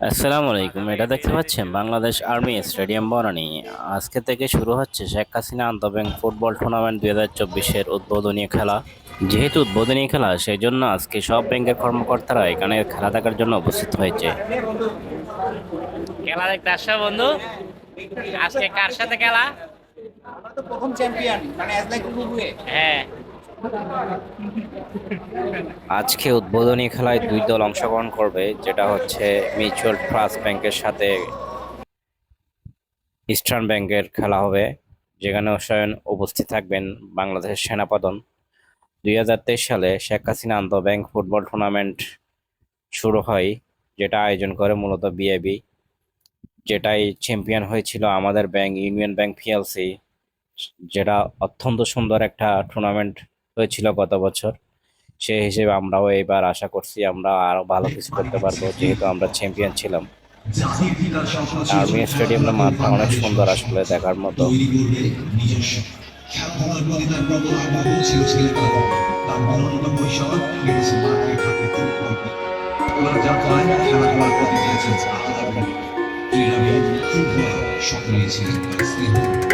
আসসালামু আলাইকুম। এটা দেখতে পাচ্ছেন বাংলাদেশ আর্মি স্টেডিয়াম বনানী। আজকে থেকে শুরু হচ্ছে শেখ হাসিনা আন্তঃব্যাংক ফুটবল টুর্নামেন্ট দুই হাজার চব্বিশের উদ্বোধনী খেলা। যেহেতু উদ্বোধনী খেলা সেই জন্য আজকে সব ব্যাংকের কর্মকর্তারা এখানে খেলা দেখার জন্য উপস্থিত হয়েছে। খেলা দেখতে আসছো বন্ধু। আজকে কার সাথে খেলা? আমরা তো প্রথম চ্যাম্পিয়ন মানে হ্যাঁ। আজকে উদ্বোধনী খেলায় দুই দল অংশগ্রহণ করবে, যেটা হচ্ছে মিউচুয়াল ট্রাস্ট ব্যাংকের সাথে ইস্টার্ন ব্যাংকের খেলা হবে, যেখানে স্বয়ং উপস্থিত থাকবেন বাংলাদেশের সেনাপ্রধান দুই সালে শেখ হাসিনা আন্তঃব্যাংক ফুটবল টুর্নামেন্ট শুরু হয়, যেটা আয়োজন করে মূলত বিএবি যেটাই চ্যাম্পিয়ন হয়েছিল আমাদের ব্যাংক, ইউনিয়ন ব্যাংক পিএলসি, যেটা অত্যন্ত সুন্দর একটা টুর্নামেন্ট হয়েছিল গত বছর। সেই হিসেবে আমরাও এবার আশা করছি আমরা আরও ভালো কিছু করতে পারব, যেহেতু আমরা চ্যাম্পিয়ন ছিলাম। আর্মি স্টেডিয়ামের মাঠটা অনেক সুন্দর আসলে দেখার মতো। খেলাধুলার ছিলেন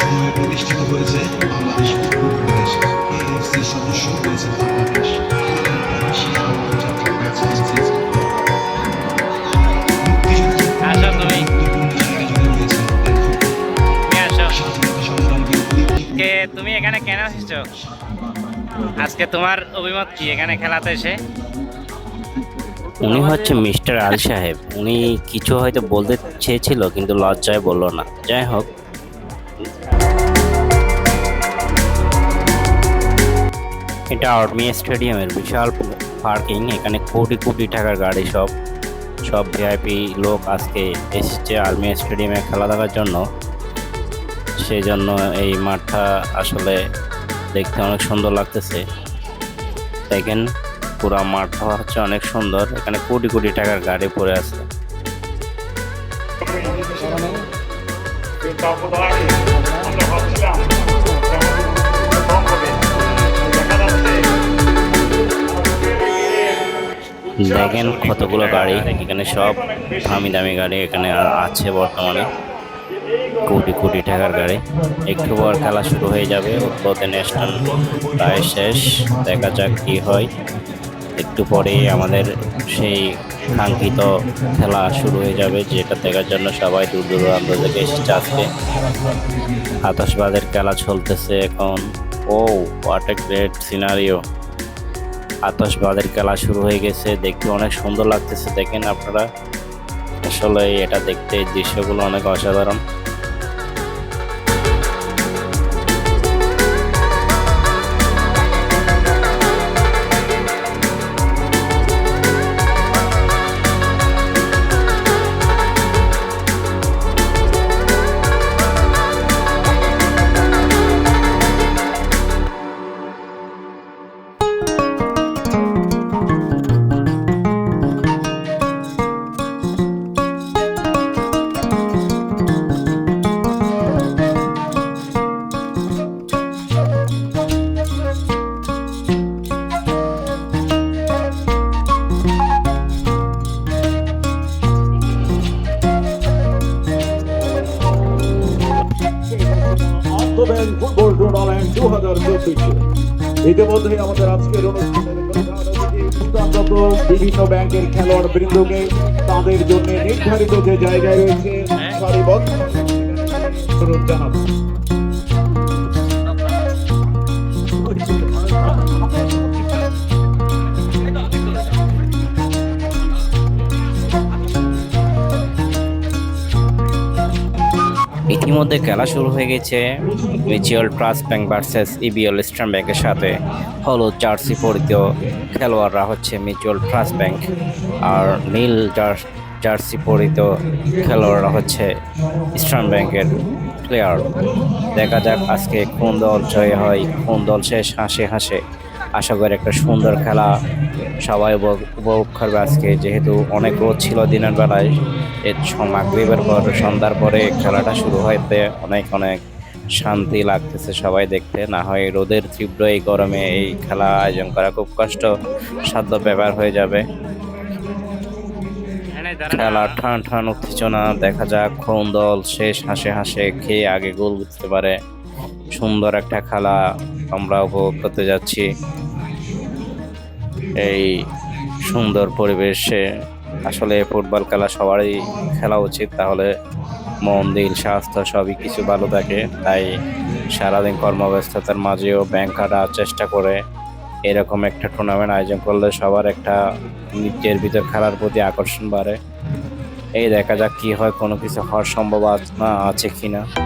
সময়ে প্রতিষ্ঠিত হয়েছে বাংলাদেশ ফুটবল ফেডারেশন এএফসি সদস্য হয়েছে বাংলাদেশ। তুমি তুমি। আসো কে তুমি এখানে কেন এসেছ? আজকে তোমার অভিমত কি? এখানে খেলাতে এসে? উনি হচ্ছে মিস্টার আল সাহেব। উনি কিছু হয়তো বলতে চেয়েছিল কিন্তু লজ্জায় বলল না। যাই হোক এটা আর্মি স্টেডিয়ামের বিশাল পার্কিং, এখানে কোটি কোটি টাকার গাড়ি সব সব ভিআইপি লোক আজকে এসেছে আর্মি স্টেডিয়ামে খেলা দেখার জন্য। সেই জন্য এই মাঠটা আসলে দেখতে অনেক সুন্দর লাগতেছে। দেখেন, পুরো মাঠটা হচ্ছে অনেক সুন্দর, এখানে কোটি কোটি টাকার গাড়ি পড়ে আছে। দেখেন কতগুলো গাড়ি, এখানে সব দামি দামি গাড়ি এখানে আছে বর্তমানে। কোটি কোটি টাকার গাড়ি। একটু পর খেলা শুরু হয়ে যাবে উদ্বোধনী স্থান প্রায় শেষ। দেখা যাক কি হয়। একটু পরেই আমাদের সেই কাঙ্ক্ষিত খেলা শুরু হয়ে যাবে, যেটা দেখার জন্য সবাই দূর দূরান্ত থেকে এসেছে আজকে। আতসবাদের খেলা চলতেছে এখন। ও হোয়াট এ গ্রেট সিনারিও আতসবাদের খেলা শুরু হয়ে গেছে। দেখতে অনেক সুন্দর লাগতেছে, দেখেন আপনারা। আসলে এটা দেখতে দৃশ্যগুলো অনেক অসাধারণ। আন্তঃব্যাংক ফুটবল টুর্নামেন্ট দু হাজার চব্বিশে। ইতিমধ্যে আমাদের আজকের অনুষ্ঠানের বিভিন্ন ব্যাংকের খেলোয়াড় বৃন্দকে তাদের জন্য নির্ধারিত যে জায়গায় রয়েছে সারিবদ্ধ। অনুরোধ জানাব। ইতিমধ্যে খেলা শুরু হয়ে গেছে। Mutual trust bank versus EBL eastern ব্যাংকের সাথে। হলুদ জার্সি পরিত খেলোয়াড়রা হচ্ছে মিউচুয়াল ট্রাস্ট ব্যাংক আর নীল জার- জার্সি পরিত খেলোয়াড়রা হচ্ছে ইস্টার্ন ব্যাংকের প্লেয়ার দেখা যাক আজকে কোন দল জয় হয়, কোন দল শেষ হাসে হাসে। আশা করি একটা সুন্দর খেলা সবাই উপভোগ- করবে আজকে। যেহেতু অনেক রোদ ছিল দিনের বেলায়, এর মাগরীবের পর সন্ধ্যার পরে খেলাটা শুরু হইতে অনেক অনেক শান্তি লাগতেছে সবাই দেখতে। না হয় রোদের তীব্র এই গরমে এই খেলা আয়োজন করা খুব কষ্ট, সাধ্য ব্যাপার হয়ে যাবে। খেলা ঠান ঠান উত্তেজনা, দেখা যাক কোন দল শেষ হাসে হাসে খেয়ে আগে গোল বুঝতে পারে। সুন্দর একটা খেলা আমরা উপভোগ করতে যাচ্ছি। এই সুন্দর পরিবেশে আসলে ফুটবল খেলা সবারই খেলা উচিত, তাহলে মন, দিল, স্বাস্থ্য সবই কিছু ভালো থাকে। তাই সারাদিন কর্মব্যস্ততার মাঝেও ব্যাংক কাটার চেষ্টা করে এরকম একটা টুর্নামেন্ট আয়োজন করলে সবার একটা নিজের ভিতর খেলার প্রতি আকর্ষণ বাড়ে। এই দেখা যাক কি হয়, কোনো কিছু হওয়ার সম্ভাবনা আছে কিনা। টিভি